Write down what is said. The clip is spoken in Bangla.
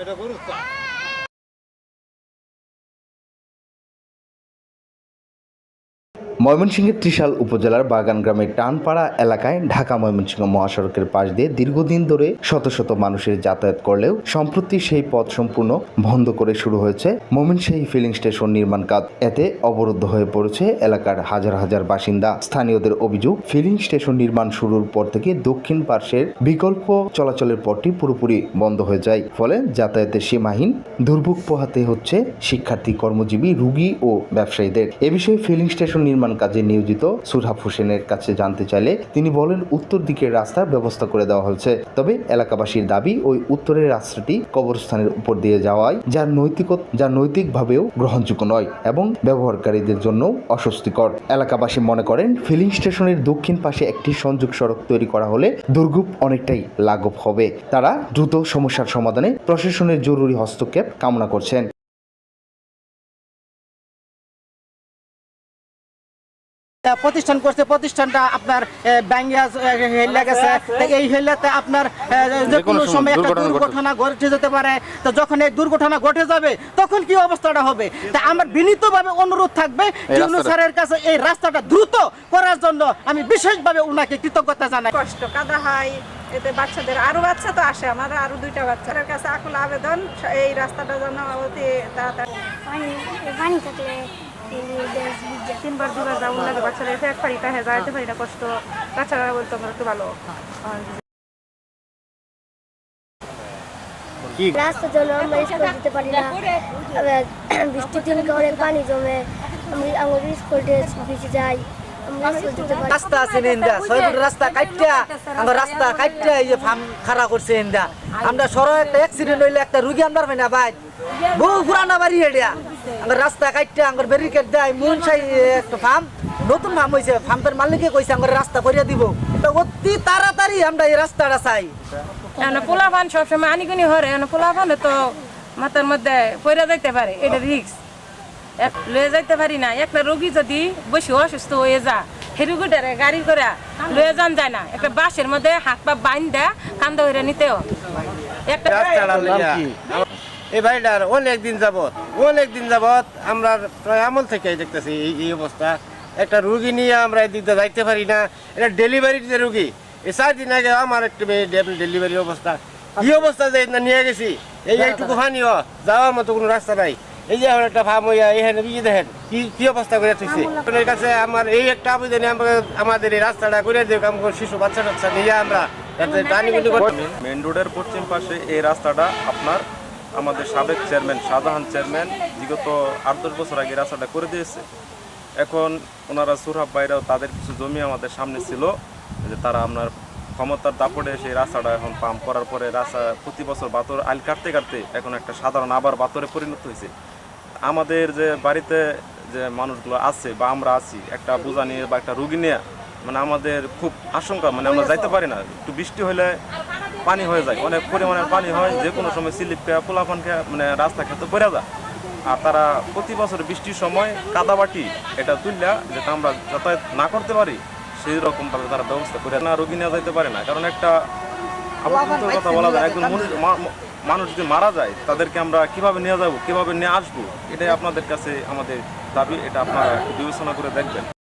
এটা গরুর ময়মনসিংহের ত্রিশাল উপজেলার বাগান গ্রামের টানপাড়া এলাকায় ঢাকা ময়মনসিংহ মহাসড়কের পাশ দিয়ে দীর্ঘদিন ধরে শত শত মানুষের যাতায়াত করলেও সম্প্রতি সেই পথ সম্পূর্ণ বন্ধ করে শুরু হয়েছে ময়মনসিংহ ফিলিং স্টেশন নির্মাণ কাজ। এতে অবরুদ্ধ হয়ে পড়েছে এলাকার হাজার হাজার বাসিন্দা। স্থানীয়দের অভিযোগ ফিলিং স্টেশন নির্মাণ শুরুর পর থেকে দক্ষিণ পার্শ্বের বিকল্প চলাচলের পথটি পুরোপুরি বন্ধ হয়ে যায়। ফলে যাতায়াতের সীমাহীন দুর্ভোগ পোহাতে হচ্ছে শিক্ষার্থী, কর্মজীবী, রুগী ও ব্যবসায়ীদের। এ বিষয়ে ফিলিং স্টেশন নির্মাণ কাজে নিয়োজিত সুরহাব হোসেনের কাছে জানতে চাইলে তিনি বলেন, উত্তর দিকের রাস্তার ব্যবস্থা করে দেওয়া হয়েছে। তবে এলাকাবাসীর দাবি, ওই উত্তরের রাস্তাটি কবরস্থানের উপর দিয়ে যাওয়ায় যা নৈতিক যা নৈতিকভাবেও গ্রহণযোগ্য নয় এবং ব্যবহারকারীদের জন্য অস্বস্তিকর। এলাকাবাসী মনে করেন, ফিলিং স্টেশনের দক্ষিণ পাশে একটি সংযোগ সড়ক তৈরি করা হলে দুর্ভোগ অনেকটাই লাঘব হবে। তারা দ্রুত সমস্যার সমাধানে প্রশাসনের জরুরি হস্তক্ষেপ কামনা করছেন। প্রতিষ্ঠান করছে প্রতিষ্ঠানটা আপনার ব্যাঙ্গিয়া হেলে গেছে। এই হেলাতে আপনার যে কোনো সময় একটা দুর্ঘটনা ঘটে। যেতে পারে। তো যখন এই দুর্ঘটনা ঘটে যাবে তখন কি অবস্থাটা হবে? তা আমার বিনীতভাবে অনুরোধ থাকবে ইউনু স্যারের কাছে এই রাস্তাটা দ্রুত করার জন্য আমি বিশেষভাবে ওনাকে কৃতজ্ঞতা জানাই। কষ্ট কাদা হয় এতে বাচ্চাদের আরও বাচ্চা তো আসে আমার আরও দুইটা বাচ্চার কাছে আকুল আবেদন এই রাস্তাটা যেন অতি তাড়াতাড়ি পানি থাকলে তিনবার দুবার যাব লাগে বাচ্চারা এসে এক যাইতে পারি না কষ্ট। বাচ্চারা বলতো আমার একটু ভালো। আর রাস্তার জন্য আমরা স্কুল যেতে পারি না। বৃষ্টির দিন অনেক পানি জমে। আমি আমার স্কুল ড্রেস ভিজে যাই। আমরা। রাস্তা আছে ইন্দা ছয় ফুট রাস্তা কাটটা আমরা রাস্তা কাটটা এই যে ফার্ম খাড়া করছে ইন্দা আমরা সরো একটা অ্যাক্সিডেন্ট হইলে একটা রুগী আনবার পাই না ভাই। বহু পুরানা বাড়ি এটা। আমরা রাস্তা কাটটা আমার ব্যারিকেড দেয় মন সাই একটা ফার্ম নতুন ফার্ম হয়েছে ফার্মের মালিকে কইছে আমার রাস্তা করিয়া দিব। তো অতি তাড়াতাড়ি আমরা এই রাস্তাটা চাই। পোলাপান সবসময় আনিগুনি হরে পোলাপানে তো মাথার মধ্যে পড়ে যাইতে পারে এটা রিক্স লয়ে যাইতে পারি না একটা রোগী যদি বেশি অসুস্থ হয়ে যা সেই রুগীটারে গাড়ি করে লয়ে যান যায় না একটা বাসের মধ্যে হাত পা বাইন দেয় কান্দা হইরে নিতেও। একটা এই বাড়িটার অনেক দিন যাবত। অনেক দিন যাবত আমরা প্রায় আমল থেকে দেখতেছি এই এই অবস্থা। একটা রুগী নিয়ে আমরা এদিক দিয়ে যাইতে পারি না। এটা ডেলিভারির যে রুগী এই চার দিন আগে আমার একটু ডেলিভারি অবস্থা। কি অবস্থা যে না নিয়ে গেছি? এই এইটুকু ফানিও যাওয়ার মতো কোনো রাস্তা নাই। এই যে আমার একটা ফার্ম হইয়া এখানে বিয়ে দেখেন কি কি অবস্থা করে তুইছে আপনার কাছে আমার এই একটা আবেদনে আমাকে আমাদের এই রাস্তাটা করে দেব আমার শিশু বাচ্চা টাচ্চা নিয়ে আমরা মেন রোডের পশ্চিম পাশে এই রাস্তাটা আপনার আমাদের সাবেক চেয়ারম্যান শাহজাহান চেয়ারম্যান, বিগত আট দশ বছর আগে রাস্তাটা করে দিয়েছে। এখন ওনারা সুরহাব বাইরেও তাদের কিছু জমি আমাদের সামনে ছিল, যে তারা আপনার ক্ষমতার দাপটে সেই রাস্তাটা এখন পাম্প করার পরে রাস্তা প্রতি বছর বাতর আইল কাটতে কাটতে এখন একটা সাধারণ আবার বাতরে পরিণত হয়েছে। আমাদের যে বাড়িতে যে মানুষগুলো আছে বা আমরা আছি, একটা বোঝা নিয়ে বা একটা রুগী নিয়ে মানে আমাদের খুব আশঙ্কা মানে আমরা যাইতে পারি না। একটু বৃষ্টি হলে পানি হয়ে যায় অনেক পরিমাণের পানি হয় যে কোনো সময় স্লিপ খেয়ে পোলাপান খেয়ে মানে রাস্তা খেতে পড়ে যায়। আর তারা প্রতি বছর বৃষ্টির সময় কাদাবাটি এটা তুললা যেটা আমরা যাতায়াত না করতে পারি সেই রকমভাবে তারা ব্যবস্থা করে না রোগী নেওয়া যাইতে পারে না। কারণ একটা আপাতত কথা বলা যায় একজন মানুষ মা- মা- মানুষ যদি মারা যায় তাদেরকে আমরা কীভাবে নিয়ে যাব কীভাবে নিয়ে আসব এটাই আপনাদের কাছে আমাদের দাবি এটা আপনারা একটু বিবেচনা করে দেখবেন।